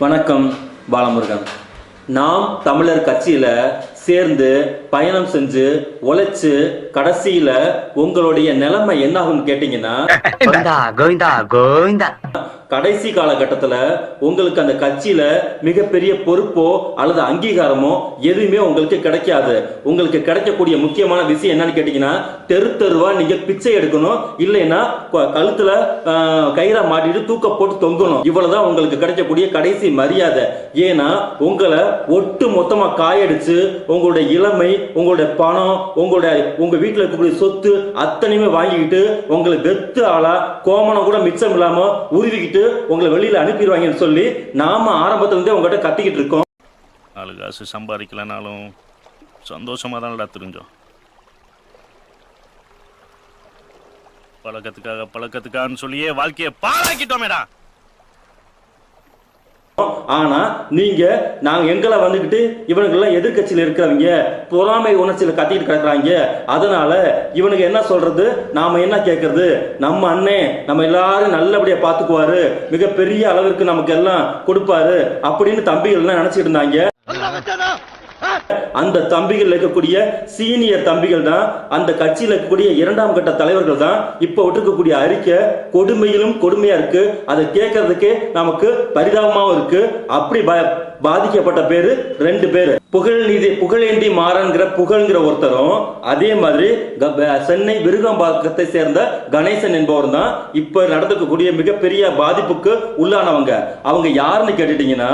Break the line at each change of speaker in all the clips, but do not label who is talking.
வணக்கம் பாலமுருகன். நாம் தமிழர் கட்சியில சேர்ந்து பயணம் செஞ்சு உழைச்சு கடைசியில உங்களுடைய நிலைமை என்ன ஆகும்னு கேட்டீங்கன்னா
கோவிந்தா கோவிந்தா கோவிந்தா.
கடைசி காலகட்டத்தில் உங்களுக்கு அந்த கட்சியில் மிகப்பெரிய பொறுப்போ அல்லது அங்கீகாரமோ எதுவுமே உங்களுக்கு கிடைக்காது. உங்களுக்கு கிடைக்கக்கூடிய முக்கியமான விஷயம் என்னன்னு கேட்டீங்கன்னா தெரு தெருவா நீங்க பிச்சை எடுக்கணும். இல்லைன்னா க- கழுத்துல கயிறா மாட்டிட்டு தூக்க போட்டு தொங்கணும். இவ்வளவுதான் உங்களுக்கு கிடைக்கக்கூடிய கடைசி மரியாதை. ஏன்னா உங்களை ஒட்டு மொத்தமா காயடிச்சு உங்களுடைய இளமை உங்களுடைய பணம் உங்களுடைய உங்க வீட்டில் இருக்கக்கூடிய சொத்து அத்தனையுமே வாங்கிக்கிட்டு உங்களை வெத்து ஆளா கோமணம் கூட மிச்சம் இல்லாம உருவிக்கிட்டு உங்களை வெளியில அனுப்பிடுவாங்கன்னு சொல்லி நாம ஆரம்பத்துல இருந்தே உங்ககிட்ட கத்திக்கிட்டு இருக்கோம்.
நாலு காசு சம்பாதிக்கலனாலும் சந்தோஷமாக தானடா தெரிஞ்சோம். பழக்கத்துக்காக பழக்கத்துக்கான்னு சொல்லியே வாழ்க்கையை பாழாக்கிட்டோமேடா.
ஆனா நீங்க நாங்க எங்களை வந்துகிட்டு இவனுக்கெல்லாம் எல்லாம் இருக்கிறவங்க பொறாமை உணர்ச்சியில கத்திட்டு கிடக்குறாங்க. அதனால இவனுக்கு என்ன சொல்றது? நாம என்ன கேட்கறது நம்ம அண்ணே நம்ம எல்லாரும் நல்லபடியா பாத்துக்குவாரு. மிகப்பெரிய அளவிற்கு நமக்கு எல்லாம் கொடுப்பாரு. அப்படின்னு தம்பிகள் எல்லாம் நினைச்சிட்டு இருந்தாங்க. அந்த தம்பிகள் இருக்கக்கூடிய சீனியர் தம்பிகள் தான் அந்த கட்சியில் இருக்கக்கூடிய இரண்டாம் கட்ட தலைவர்கள் தான் இப்ப விட்டுருக்கக்கூடிய அறிக்கை கொடுமையிலும் கொடுமையா இருக்கு. அதை கேட்கறதுக்கே நமக்கு பரிதாபமாவும் இருக்கு. அப்படி பய பாதிக்கப்பட்ட பேரு ரெண்டு பேர். புகழ்நிதி புகழேந்தி மாறன்கிற புகழ்ங்கிற ஒருத்தரும் அதே மாதிரி க- சென்னை விருகம்பாக்கத்தை சேர்ந்த கணேசன் என்பவர் தான் இப்ப நடந்துக்கக்கூடிய மிகப்பெரிய பாதிப்புக்கு உள்ளானவங்க. அவங்க யாருன்னு கேட்டுட்டீங்கன்னா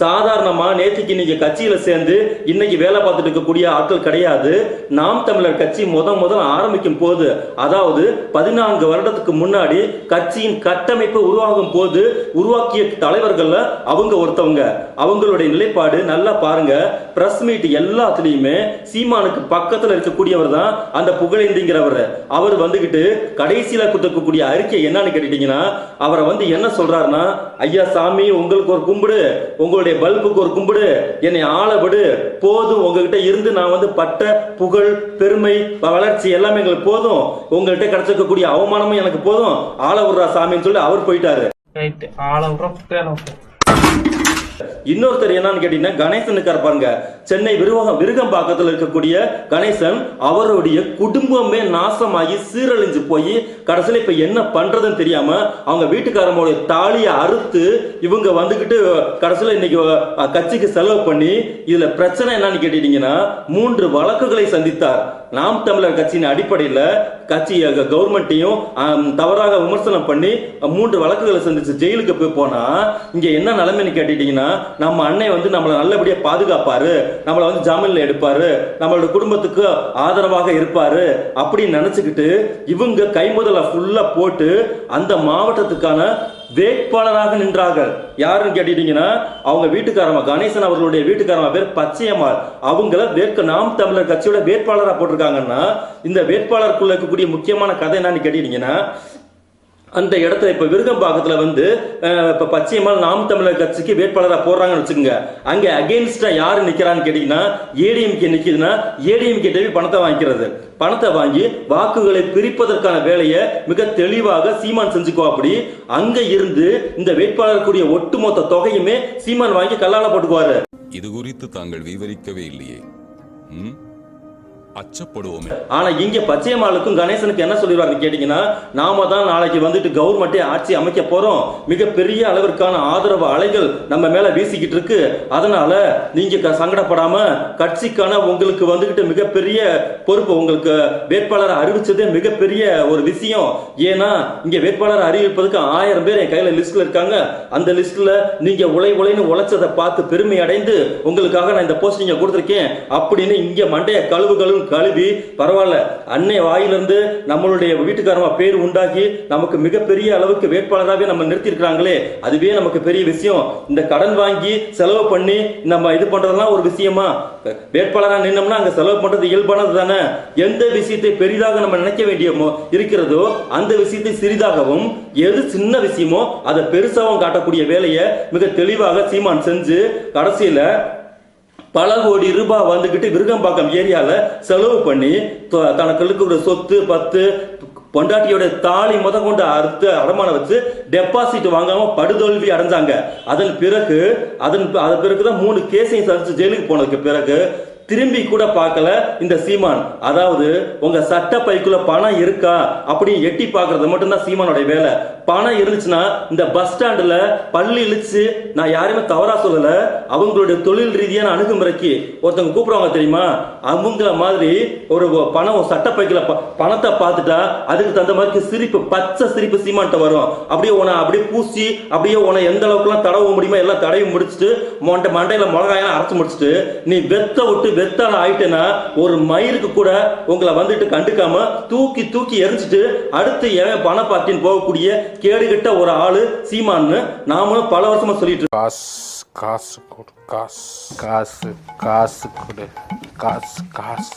சாதாரணமா நேற்றுக்கு நீங்க கட்சியில சேர்ந்து இன்னைக்கு வேலை பார்த்துட்டு இருக்கக்கூடிய ஆட்கள் கிடையாது. நாம் தமிழர் கட்சி முத முதல் ஆரம்பிக்கும் போது அதாவது பதினான்கு வருடத்துக்கு முன்னாடி கட்சியின் கட்டமைப்பு உருவாகும் போது உருவாக்கிய தலைவர்கள்ல அவங்க ஒருத்தவங்க. அவங்களுடைய நிலைப்பாடு நல்லா பாருங்க. பிரஸ் மீட் எல்லாத்துலயுமே சீமானுக்கு பக்கத்துல இருக்கக்கூடியவர் தான் அந்த புகழேந்திங்கிறவர். அவர் வந்துகிட்டு கடைசியில கொடுக்கக்கூடிய அறிக்கை என்னன்னு கேட்டுட்டீங்கன்னா அவரை வந்து என்ன சொல்றாருன்னா ஐயா சாமி உங்களுக்கு ஒரு கும்பிடு. உங்களுடைய பல்புக்கு ஒரு கும்பிடு. என்னை ஆளவிடு போதும். உங்ககிட்ட இருந்து நான் வந்து பட்ட புகழ் பெருமை வளர்ச்சி எல்லாமே எங்களுக்கு போதும். உங்கள்கிட்ட கிடைச்சிருக்கக்கூடிய அவமானமும் எனக்கு போதும். ஆள விடுறா சாமின்னு சொல்லி அவர் போயிட்டாரு.
ரைட் ஆளை விட்றோம்
இன்னொருத்தர் என்னன்னு கேட்டீங்கன்னா கணேசன் இருக்கார் பாருங்க. சென்னை விருவகம் விருகம்பாக்கத்தில் இருக்கக்கூடிய கணேசன் அவருடைய குடும்பமே நாசமாகி சீரழிஞ்சு போய் கடைசியில இப்ப என்ன பண்றதுன்னு தெரியாம அவங்க வீட்டுக்காரங்களுடைய தாலியை அறுத்து இவங்க வந்துகிட்டு கடைசியில இன்னைக்கு கட்சிக்கு செலவு பண்ணி இதுல பிரச்சனை என்னன்னு கேட்டீங்கன்னா மூன்று வழக்குகளை சந்தித்தார். நாம் தமிழர் கட்சியின் அடிப்படையில் கட்சி கவர்மெண்ட்டையும் தவறாக விமர்சனம் பண்ணி மூன்று வழக்குகளை சந்திச்சு ஜெயிலுக்கு போய் போனா இங்க என்ன நிலைமைன்னு கேட்டுட்டீங்கன்னா நம்ம அண்ணன் வந்து நம்மளை நல்லபடியா பாதுகாப்பாரு நம்மளை வந்து ஜாமீன்ல எடுப்பாரு நம்மளோட குடும்பத்துக்கு ஆதரவாக இருப்பாரு அப்படின்னு நினைச்சுக்கிட்டு இவங்க கைமுதலை ஃபுல்லா போட்டு அந்த மாவட்டத்துக்கான வேட்பாளராக நின்றார்கள். யாருன்னு கேட்டுட்டீங்கன்னா அவங்க வீட்டுக்காரமா கணேசன் அவர்களுடைய வீட்டுக்காரமா பேர் பச்சையம்மாள். அவங்கள வேட்க நாம் தமிழர் கட்சியோட வேட்பாளராக போட்டிருக்காங்கன்னா இந்த வேட்பாளருக்குள்ள இருக்கக்கூடிய முக்கியமான கதை என்னன்னு கேட்டீங்கன்னா அந்த இடத்துல இப்ப விருகம்பாக்கத்துல வந்து இப்போ இப்ப பச்சையம்மாள் நாம் தமிழர் கட்சிக்கு வேட்பாளராக போடுறாங்கன்னு வச்சுக்கோங்க. அங்க அகேன்ஸ்டா யாரு நிக்கிறான்னு கேட்டீங்கன்னா ஏடிஎம்கே நிற்கிதுன்னா ஏடிஎம்கே தேவி பணத்தை வாங்கிக்கிறது. பணத்தை வாங்கி வாக்குகளை பிரிப்பதற்கான வேலையை மிக தெளிவாக சீமான் செஞ்சுக்கோ அப்படி. அங்க இருந்து இந்த வேட்பாளருக்குரிய ஒட்டுமொத்த தொகையுமே சீமான் வாங்கி கல்லால போட்டுக்குவாரு.
இது குறித்து தாங்கள் விவரிக்கவே இல்லையே. ம்? அச்சப்படுவோமே.
ஆனா இங்க பச்சையம்மாளுக்கும் கணேசனுக்கு என்ன சொல்லிடுவாருன்னு கேட்டீங்கன்னா நாம தான் நாளைக்கு வந்துட்டு கவர்மெண்டே ஆட்சி அமைக்க போறோம். மிகப்பெரிய அளவிற்கான ஆதரவு அலைகள் நம்ம மேல வீசிக்கிட்டு இருக்கு. அதனால நீங்க க- சங்கடப்படாம கட்சிக்கான உங்களுக்கு வந்துகிட்டு மிகப்பெரிய பொறுப்பு உங்களுக்கு வேட்பாளரை அறிவிச்சதே மிகப்பெரிய ஒரு விஷயம். ஏன்னா இங்க வேட்பாளரை அறிவிப்பதற்கு ஆயிரம் பேர் என் கையில லிஸ்ட்ல இருக்காங்க. அந்த லிஸ்ட்ல நீங்க உழை உழைன்னு உழைச்சதை பார்த்து பெருமை அடைந்து உங்களுக்காக நான் இந்த போஸ்டிங்க கொடுத்துருக்கேன். அப்படின்னு இங்க மண்டைய கழுவு கழுவு கழுவி பரவாயில்ல. அன்னை வாயிலிருந்து நம்மளுடைய வீட்டுக்காரமா பேர் உண்டாக்கி நமக்கு மிகப்பெரிய அளவுக்கு வேட்பாளராகவே நம்ம நிறுத்தியிருக்கிறாங்களே. அதுவே நமக்கு பெரிய விஷயம். இந்த கடன் வாங்கி செலவு பண்ணி நம்ம இது பண்றதெல்லாம் ஒரு விஷயமா? வேட்பாளராக நின்னோம்னா அங்கே செலவு பண்றது இயல்பானது தானே? எந்த விஷயத்தை பெரிதாக நம்ம நினைக்க வேண்டிய இருக்கிறதோ அந்த விஷயத்தை சிறிதாகவும் எது சின்ன விஷயமோ அதை பெருசாகவும் காட்டக்கூடிய வேலையை மிக தெளிவாக சீமான் செஞ்சு கடைசியில் பல கோடி ரூபாய் வந்துகிட்டு விருகம்பாக்கம் ஏரியால செலவு பண்ணி தனக்கு இருக்கிற சொத்து பத்து பொண்டாட்டியோட தாலி முத கொண்டு அறுத்து அடமானம் வச்சு டெபாசிட் வாங்காம படுதோல்வி அடைஞ்சாங்க. அதன் பிறகு அதன் அதன் பிறகுதான் மூணு கேஸையும் சந்திச்சு ஜெயிலுக்கு போனதுக்கு பிறகு திரும்பி கூட பார்க்கல இந்த சீமான். அதாவது உங்க சட்ட பைக்குள்ள பணம் இருக்கா அப்படின்னு எட்டி பார்க்கறது மட்டும்தான் சீமானுடைய வேலை. பணம் இருந்துச்சுன்னா இந்த பஸ் ஸ்டாண்டுல பள்ளி இழுச்சு நான் யாரையுமே தவறா சொல்லல அவங்களுடைய தொழில் ரீதியான அணுகுமுறைக்கு ஒருத்தவங்க கூப்பிடுவாங்க தெரியுமா? அவங்கள மாதிரி ஒரு பணம் சட்ட பைக்குல ப- பணத்தை பார்த்துட்டா அதுக்கு தகுந்த மாதிரி சிரிப்பு பச்சை சிரிப்பு சீமான்ட்ட வரும். அப்படியே உன அப்படியே பூசி அப்படியே உன எந்த அளவுக்குலாம் தடவ முடியுமோ எல்லாம் தடவி முடிச்சுட்டு மொண்டை மண்டையில மிளகாயெல்லாம் அரைச்சு முடிச்சுட்டு நீ வெத்த விட்டு வெத்தால ஆயிட்டேன்னா ஒரு மயிருக்கு கூட உங்களை வந்துட்டு கண்டுக்காம தூக்கி தூக்கி எரிஞ்சிட்டு அடுத்து எவன் பண பார்ட்டின்னு போகக்கூடிய கேடுகிட்ட ஒரு ஆளு சீமான்னு நாமளும் பல வருஷமா சொல்லிட்டு
காசு காசு கொடு காசு. காசு காசு கொடு. காசு காசு.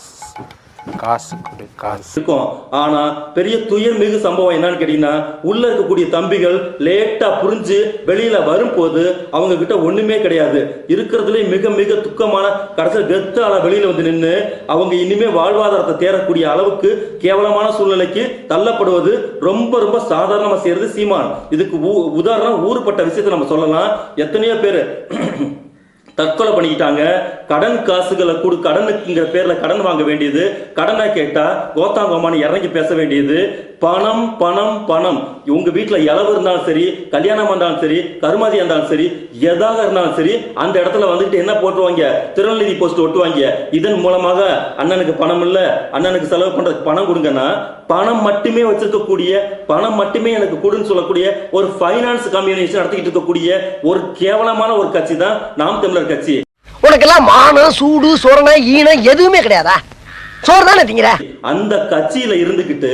காசு கொடு காசு.
இருக்கும். ஆனா பெரிய துயர் மிகு சம்பவம் என்னன்னு கேட்டீங்கன்னா உள்ள இருக்கக்கூடிய தம்பிகள் லேட்டா புரிஞ்சு வெளியில வரும்போது அவங்க கிட்ட ஒண்ணுமே கிடையாது. இருக்கிறதுலே மிக மிக துக்கமான கடைசியில் கெத்தால வெளியில வந்து நின்று அவங்க இனிமே வாழ்வாதாரத்தை தேடக்கூடிய அளவுக்கு கேவலமான சூழ்நிலைக்கு தள்ளப்படுவது ரொம்ப ரொம்ப சாதாரணமா செய்யறது சீமான். இதுக்கு ஊ- உதாரணம் ஊறுபட்ட விஷயத்தை நம்ம சொல்லலாம். எத்தனையோ பேர் தற்கொலை பண்ணிக்கிட்டாங்க. கடன் காசுகளை கொடு கடனுக்குங்கிற பேரில் கடன் வாங்க வேண்டியது. கடனை கேட்டால் கோத்தாங்கோமான்னு இறங்கி பேச வேண்டியது. பணம் பணம் பணம். உங்க வீட்டில் இளவு இருந்தாலும் சரி கல்யாணம் இருந்தாலும் சரி கருமாதி இருந்தாலும் சரி எதாக இருந்தாலும் சரி அந்த இடத்துல வந்துட்டு என்ன போட்டுருவாங்க? திருநெல்வேலி போஸ்ட் ஒட்டுவாங்க. இதன் மூலமாக அண்ணனுக்கு பணம் இல்லை அண்ணனுக்கு செலவு பண்றதுக்கு பணம் கொடுங்கன்னா பணம் மட்டுமே வச்சிருக்கக்கூடிய பணம் மட்டுமே எனக்கு கொடுன்னு சொல்லக்கூடிய ஒரு ஃபைனான்ஸ் கம்யூனிகேஷன் நடத்திக்கிட்டு இருக்கக்கூடிய ஒரு கேவலமான ஒரு கட்சி தான் நாம் தமிழர் கட்சி.
உனக்கெல்லாம் மானம் சூடு சொரணை ஈனம் எதுவுமே கிடையாதா? சோறு தானே திங்கிற?
அந்த கட்சியில இருந்துகிட்டு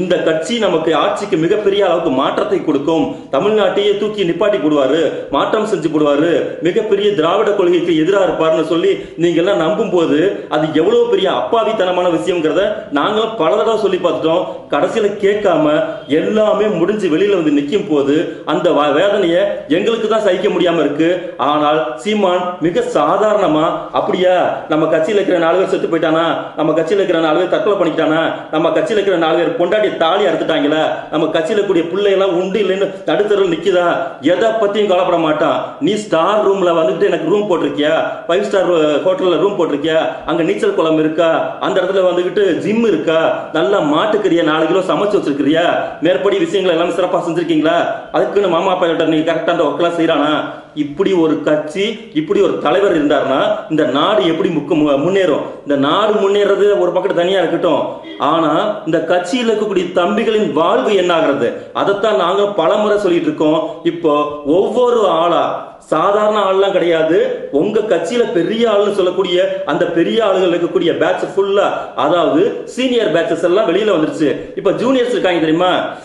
இந்த கட்சி நமக்கு ஆட்சிக்கு மிகப்பெரிய அளவுக்கு மாற்றத்தை கொடுக்கும். தமிழ்நாட்டையே தூக்கி நிப்பாட்டி போடுவாரு மாற்றம் செஞ்சு போடுவாரு மிகப்பெரிய திராவிட கொள்கைக்கு எதிராக இருப்பார்னு சொல்லி நீங்க எல்லாம் நம்பும் போது அது எவ்வளவு பெரிய அப்பாவித்தனமான விஷயம்ங்கிறத நாங்களும் பல தடவை சொல்லி பார்த்துட்டோம். கடைசியில கேட்காம எல்லாமே முடிஞ்சு வெளியில வந்து நிக்கும் போது அந்த வேதனையை வேதனைய எங்களுக்கு தான் சகிக்க முடியாம இருக்கு. ஆனால் சீமான் மிக சாதாரணமா அப்படியா நம்ம கட்சியில இருக்கிற நாலு பேர் செத்து போயிட்டானா நம்ம கட்சியில் இருக்கிற நாலு பேர் தற்கொலை பண்ணிக்கிட்டானா? நம்ம கட்சியில இருக்கிற நாலு பேர் பொண்டாட்டி தாலி அறுத்துட்டாங்களா நம்ம கட்சியில கூடிய பிள்ளை எல்லாம் உண்டு இல்லைன்னு நடுத்தருவில் நிற்கிதா எதை பற்றியும் கவலைப்பட மாட்டான். நீ ஸ்டார் ரூம்ல வந்துட்டு எனக்கு ரூம் போட்டிருக்கியா? ஃபைவ் ஸ்டார் ஹோட்டல்ல ரூம் போட்டிருக்கியா? அங்க நீச்சல் குளம் இருக்கா? அந்த இடத்துல வந்துக்கிட்டு ஜிம் இருக்கா? நல்லா மாட்டுக்கறியா நாலு கிலோ சமைச்சு வச்சிருக்கிறியா? மேற்படி விஷயங்கள் எல்லாமே சிறப்பாக செஞ்சுருக்கீங்களா? அதுக்குன்னு மாமா அப்பா கிட்ட நீங்க கரெக்டா அந்த ஒர்க்கெல்லாம் செய்யறானா இப்படி ஒரு கட்சி இப்படி ஒரு தலைவர் இருந்தார்னா இந்த நாடு எப்படி முக்க மு- முன்னேறும்? இந்த நாடு முன்னேறது ஒரு பக்கத்து தனியா இருக்கட்டும். ஆனா இந்த கட்சியில் இருக்கக்கூடிய தம்பிகளின் வாழ்வு என்ன ஆகிறது அதைத்தான் நாங்க பலமுறை சொல்லிட்டு இருக்கோம். இப்போ ஒவ்வொரு ஆளா சாதாரண ஆள்லாம் கிடையாது. உங்க கட்சியில பெரிய ஆளுன்னு சொல்லக்கூடிய அந்த பெரிய ஆளுகள் இருக்கக்கூடிய பேட்ச் ஃபுல்லா அதாவது சீனியர் பேட்சஸ் எல்லாம் வெளியில வந்துருச்சு. இப்ப ஜூனியர்ஸ் இருக்காங்க தெரியுமா?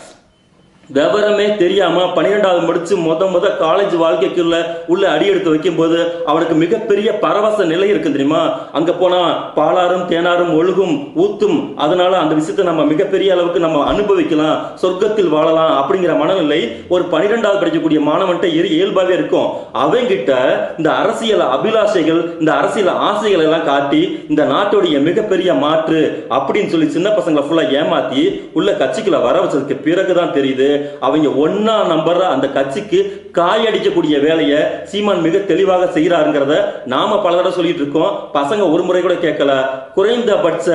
விவரமே தெரியாம பன்னிரெண்டாவது முடிச்சு முத முத காலேஜ் வாழ்க்கைக்குள்ள உள்ள அடி எடுத்து வைக்கும்போது அவனுக்கு மிகப்பெரிய பரவச நிலை இருக்கு தெரியுமா? அங்க போனா பாலாரும் தேனாரும் ஒழுகும் ஊத்தும். அதனால அந்த விஷயத்த நம்ம மிகப்பெரிய அளவுக்கு நம்ம அனுபவிக்கலாம் சொர்க்கத்தில் வாழலாம் அப்படிங்கிற மனநிலை ஒரு பன்னிரெண்டாவது படிக்கக்கூடிய மாணவன்ட்ட இரு இயல்பாவே இருக்கும். அவங்கிட்ட இந்த அரசியல் அபிலாஷைகள் இந்த அரசியல் ஆசைகள் எல்லாம் காட்டி இந்த நாட்டுடைய மிகப்பெரிய மாற்று அப்படின்னு சொல்லி சின்ன பசங்களை ஃபுல்லா ஏமாத்தி உள்ள கட்சிக்குள்ள வர வச்சதுக்கு பிறகுதான் தெரியுது. அவங்க ஒன்னா நம்புற அந்த கட்சிக்கு காயடிக்கக்கூடிய வேலையை சீமான் மிக தெளிவாக செய்யறாருங்கிறத நாம பல தடவை சொல்லிட்டு இருக்கோம். பசங்க ஒரு முறை கூட கேட்கல. குறைந்தபட்ச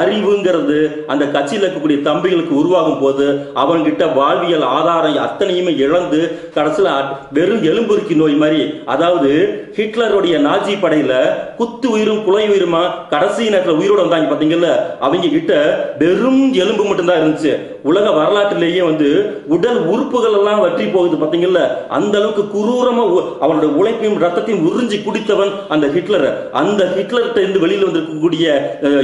அறிவுங்கிறது அந்த கட்சியில் இருக்கக்கூடிய தம்பிகளுக்கு உருவாகும் போது அவன்கிட்ட வாழ்வியல் ஆதாரம் அத்தனையுமே இழந்து கடைசியில் வெறும் எலும்புருக்கி நோய் மாதிரி. அதாவது ஹிட்லருடைய நாஜி படையில குத்து உயிரும் குலை உயிருமா கடைசி நேரத்தில் உயிரோட வந்தாங்க பாத்தீங்கல்ல? அவங்க கிட்ட வெறும் எலும்பு மட்டும்தான் இருந்துச்சு. உலக வரலாற்றிலேயே வந்து உடல் உறுப்புகள் எல்லாம் வற்றி போகுது பாத்தீங்கல்ல அந்த அளவுக்கு குரூரமா அவனுடைய உழைப்பையும் ரத்தத்தையும் உறிஞ்சி குடித்தவன் அந்த ஹிட்லர். அந்த ஹிட்லர்கிட்ட இருந்து வெளியில் வந்திருக்கக்கூடிய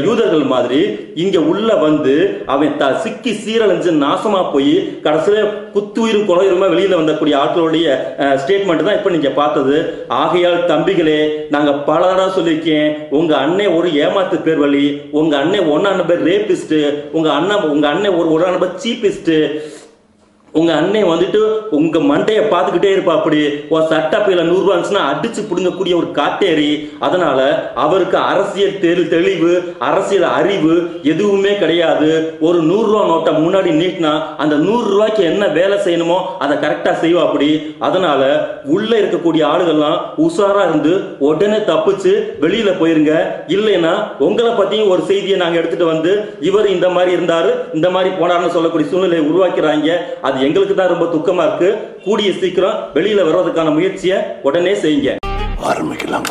யூதர்கள் மாதிரி இங்க உள்ள வந்து அவன் த சிக்கி சீரழிஞ்சு நாசமா போய் கடைசியில குத்துயிரும் குலையுருமா வெளியில வந்தக்கூடிய ஆட்களுடைய ஸ்டேட்மெண்ட் தான் இப்ப நீங்க பார்த்தது. ஆகையால் தம்பிகளே நாங்க பல தடவை சொல்லியிருக்கேன் உங்க அண்ணன் ஒரு ஏமாத்து பேர் வழி உங்க அண்ணன் ஒன்னான பேர் ரேபிஸ்ட் உங்க அண்ணன் உங்க அண்ணன் ஒரு ஒரு நம்பர் சீப்பிஸ்ட் உங்க அண்ணன் வந்துட்டு உங்க மண்டைய பார்த்துக்கிட்டே இருப்பா அப்படி. ஒரு சட்டப்பையில நூறு ரூபா இருந்துச்சுன்னா அடிச்சு புடுங்கக்கூடிய ஒரு காட்டேரி. அதனால அவருக்கு அரசியல் தெளி தெளிவு அரசியல் அறிவு எதுவுமே கிடையாது. ஒரு நூறுரூவா நோட்டை முன்னாடி நீட்டினா அந்த நூறு ரூபாய்க்கு என்ன வேலை செய்யணுமோ அதை கரெக்டா செய்வா அப்படி. அதனால உள்ள இருக்கக்கூடிய ஆளுகள்லாம் உஷாரா இருந்து உடனே தப்பிச்சு வெளியில போயிருங்க. இல்லைன்னா உங்களை பத்தியும் ஒரு செய்தியை நாங்க எடுத்துட்டு வந்து இவர் இந்த மாதிரி இருந்தாரு இந்த மாதிரி போனார்னு சொல்லக்கூடிய சூழ்நிலையை உருவாக்கிறாங்க அது எங்களுக்கு தான் ரொம்ப துக்கமா இருக்கு. கூடிய சீக்கிரம் வெளியில வர்றதுக்கான முயற்சியை உடனே செய்யுங்க.
ஆரம்பிக்கலாம்